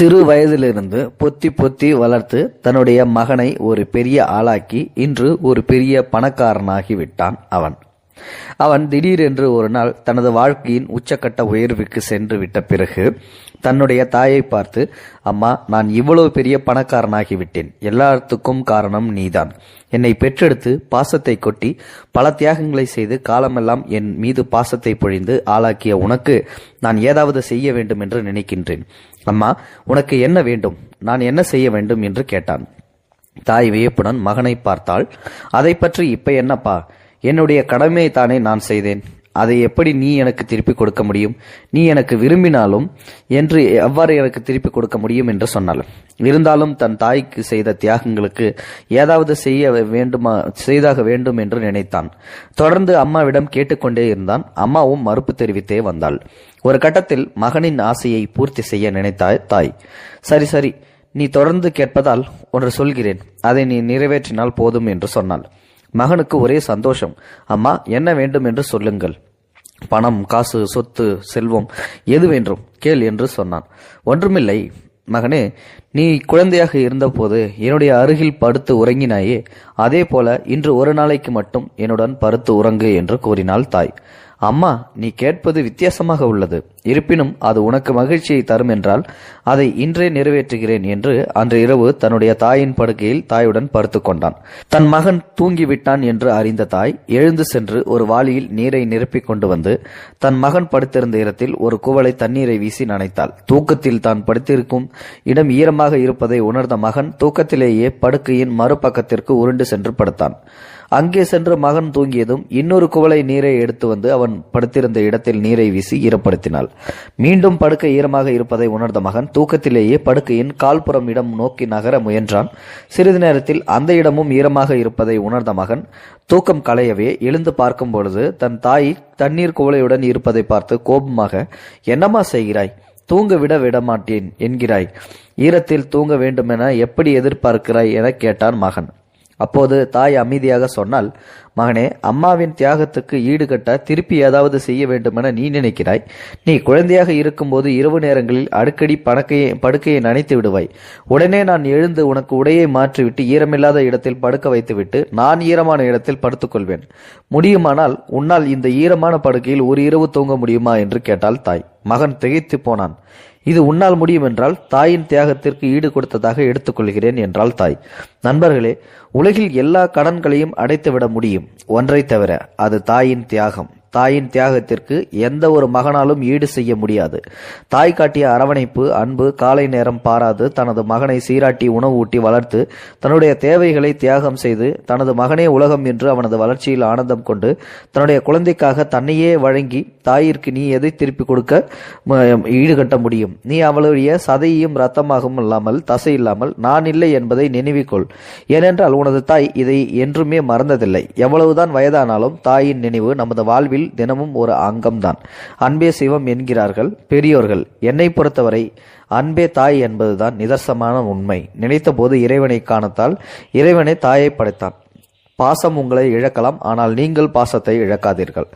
சிறு வயதிலிருந்து பொத்தி பொத்தி வளர்த்து தன்னுடைய மகனை ஒரு பெரிய ஆளாக்கி இன்று ஒரு பெரிய பணக்காரனாகி விட்டான் அவன். அவன் திடீரென்று ஒரு நாள் தனது வாழ்க்கையின் உச்சக்கட்ட உயர்வுக்கு சென்று விட்ட பிறகு தன்னுடைய தாயை பார்த்து அம்மா நான் இவ்வளவு பெரிய பணக்காரனாகி விட்டேன் எல்லாத்துக்கும் காரணம் நீதான். என்னை பெற்றெடுத்து பாசத்தை கொட்டி பல தியாகங்களை செய்து காலமெல்லாம் என் மீது பாசத்தை பொழிந்து ஆளாக்கிய உனக்கு நான் ஏதாவது செய்ய வேண்டும் என்று நினைக்கின்றேன். அம்மா உனக்கு என்ன வேண்டும்? நான் என்ன செய்ய வேண்டும் என்று கேட்டான். தாய் வியப்புடன் மகனை பார்த்தாள். அதை பற்றி இப்ப என்னப்பா? என்னுடைய கடமையை தானே நான் செய்தேன். அதை எப்படி நீ எனக்கு திருப்பி கொடுக்க முடியும்? நீ எனக்கு விரும்பினாலும் என்று எவ்வாறு எனக்கு திருப்பி கொடுக்க முடியும் என்று சொன்னாள். இருந்தாலும் தன் தாய்க்கு செய்த தியாகங்களுக்கு ஏதாவது செய்ய வேண்டுமா செய்தாக வேண்டும் என்று நினைத்தான். தொடர்ந்து அம்மாவிடம் கேட்டுக்கொண்டே இருந்தான். அம்மாவும் மறுப்பு தெரிவித்தே வந்தாள். ஒரு கட்டத்தில் மகனின் ஆசையை பூர்த்தி செய்ய நினைத்தாய் தாய் சரி சரி நீ தொடர்ந்து கேட்பதால் ஒன்று சொல்கிறேன். அதை நீ நிறைவேற்றினால் போதும் என்று சொன்னாள். மகனுக்கு ஒரே சந்தோஷம் அம்மா என்ன வேண்டும் என்று சொல்லுங்கள். பணம் காசு சொத்து செல்வம் எது வேண்டும்? கேள் என்று சொன்னான். ஒன்றுமில்லை மகனே நீ குழந்தையாக இருந்தபோது என்னுடைய அருகில் படுத்து உறங்கினாயே அதே போல இன்று ஒரு நாளைக்கு மட்டும் என்னுடன் படுத்து உறங்கு என்று கூறினாள் தாய். அம்மா நீ கேட்பது வித்தியாசமாக உள்ளது. இருப்பினும் அது உனக்கு மகிழ்ச்சியை தரும் என்றால் அதை இன்றே நிறைவேற்றுகிறேன் என்று அன்று இரவு தன்னுடைய தாயின் படுக்கையில் தாயுடன் படுத்து கொண்டான். தன் மகன் தூங்கிவிட்டான் என்று அறிந்த தாய் எழுந்து சென்று ஒரு வாளியில் நீரை நிரப்பிக் கொண்டு வந்து தன் மகன் படுத்திருந்த இடத்தில் ஒரு குவளை தண்ணீரை வீசி நனைத்தாள். தூக்கத்தில் தான் படுத்திருக்கும் இடம் ஈரமாக இருப்பதை உணர்ந்த மகன் தூக்கத்திலேயே படுக்கையின் மறுபக்கத்திற்கு உருண்டு சென்று படுத்தான். அங்கே சென்று மகன் தூங்கியதும் இன்னொரு குவளை நீரை எடுத்து வந்து அவன் படுத்திருந்த இடத்தில் நீரை வீசி ஈரப்படுத்தினாள். மீண்டும் படுக்கை ஈரமாக இருப்பதை உணர்ந்த மகன் தூக்கத்திலேயே படுக்கையின் கால்புறம் இடம் நோக்கி நகர முயன்றான். சிறிது நேரத்தில் அந்த இடமும் ஈரமாக இருப்பதை உணர்ந்த மகன் தூக்கம் களையவே எழுந்து பார்க்கும் பொழுது தன் தாய் தண்ணீர் குவளையுடன் இருப்பதை பார்த்து கோபமாக என்னம்மா செய்கிறாய்? தூங்க விட விடமாட்டேன் என்கிறாய். ஈரத்தில் தூங்க வேண்டுமென எப்படி எதிர்பார்க்கிறாய்? என கேட்டான் மகன். அப்போது தாய் அமைதியாக சொன்னால் மகனே அம்மாவின் தியாகத்துக்கு ஈடுகட்ட திருப்பி ஏதாவது செய்ய வேண்டுமென நீ நினைக்கிறாய். நீ குழந்தையாக இருக்கும்போது இரவு நேரங்களில் அடிக்கடி பணக்கையை படுக்கையை நனைத்து விடுவாய். உடனே நான் எழுந்து உனக்கு உடையை மாற்றிவிட்டு ஈரமில்லாத இடத்தில் படுக்க வைத்துவிட்டு நான் ஈரமான இடத்தில் படுத்துக்கொள்வேன். முடியுமானால் உன்னால் இந்த ஈரமான படுக்கையில் ஒரு இரவு தூங்க முடியுமா? என்று கேட்டாள் தாய். மகன் திகைத்து போனான். இது உன்னால் முடியும் என்றால் தாயின் தியாகத்திற்கு ஈடு கொடுத்ததாக எடுத்துக்கொள்கிறேன் என்றால் தாய். நண்பர்களே உலகில் எல்லா கடன்களையும் அடைத்துவிட முடியும். ஒன்றை தவிர அது தாயின் தியாகம். தாயின் தியாகத்திற்கு எந்த ஒரு மகனாலும் ஈடு செய்ய முடியாது. தாய் காட்டிய அரவணைப்பு அன்பு காலை நேரம் பாராது தனது மகனை சீராட்டி உணவு ஊட்டி வளர்த்து தன்னுடைய தேவைகளை தியாகம் செய்து தனது மகனே உலகம் என்று அவனது வளர்ச்சியில் ஆனந்தம் கொண்டு தன்னுடைய குழந்தைக்காக தன்னையே வழங்கி தாயிற்கு நீ எதை திருப்பி கொடுக்க ஈடுகட்ட முடியும்? நீ அவளுடைய சதையும் ரத்தமாகவும் இல்லாமல் தசை இல்லாமல் நான் இல்லை என்பதை நினைவிக்கொள் ஏனென்றால் உனது தாய் இதை என்றுமே மறந்ததில்லை. எவ்வளவுதான் வயதானாலும் தாயின் நினைவு நமது வாழ்வில் தினமும் ஒரு அங்கம்தான். அன்பே சிவம் என்கிறார்கள் பெரியோர்கள். என்னை பொறுத்தவரை அன்பே தாய் என்பதுதான் நிதர்சமான உண்மை. நினைத்தபோது இறைவனை காணத்தால் இறைவனை தாயை படைத்தான். பாசம் உங்களை இழக்கலாம் ஆனால் நீங்கள் பாசத்தை இழக்காதீர்கள்.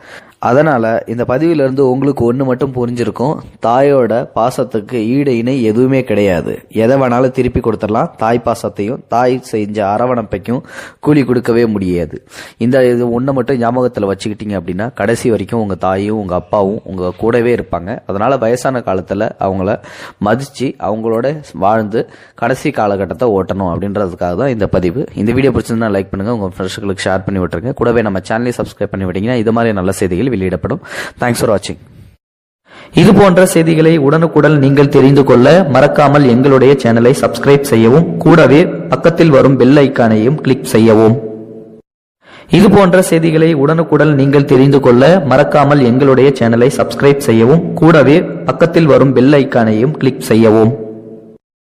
அதனால் இந்த பதிவிலிருந்து உங்களுக்கு ஒன்று மட்டும் புரிஞ்சிருக்கும். தாயோட பாசத்துக்கு ஈடு இணை எதுவுமே கிடையாது. எதை வேணாலும் திருப்பி கொடுத்துடலாம். தாய் பாசத்தையும் தாய் செஞ்ச அரவணைப்பைக்கும் கூலி கொடுக்கவே முடியாது. இந்த இது ஒன்று மட்டும் ஞாபகத்தில் வச்சுக்கிட்டீங்க அப்படின்னா கடைசி வரைக்கும் உங்கள் தாயும் உங்கள் அப்பாவும் உங்கள் கூடவே இருப்பாங்க. அதனால் வயசான காலத்தில் அவங்கள மதித்து அவங்களோட வாழ்ந்து கடைசி காலகட்டத்தை ஓட்டணும் அப்படின்றதுக்காக தான் இந்த பதிவு. இந்த வீடியோ பிடிச்சிருந்தா லைக் பண்ணுங்கள் உங்கள் ஃப்ரெண்ட்ஸுகளுக்கு ஷேர் பண்ணி விட்டுருங்க. கூடவே நம்ம சேனலையும் சப்ஸ்கிரைப் பண்ணி விட்டீங்கன்னா இது மாதிரி நல்ல செய்திகள் வெளியிடப்படும். தேங்க்ஸ் ஃபார் வாட்சிங் இது போன்ற செய்திகளை உடனுக்குடன் நீங்கள் தெரிந்து கொள்ள மறக்காமல் எங்களுடைய சேனலை சப்ஸ்கிரைப் செய்யவும் கூடவே பக்கத்தில் வரும் பெல் ஐக்கானையும் கிளிக் செய்யவும். இது போன்ற செய்திகளை உடனுக்குடன் நீங்கள் தெரிந்து கொள்ள மறக்காமல் எங்களுடைய சேனலை சப்ஸ்கிரைப் செய்யவும் கூடவே பக்கத்தில் வரும் பெல் ஐக்கானையும் கிளிக் செய்யவும்.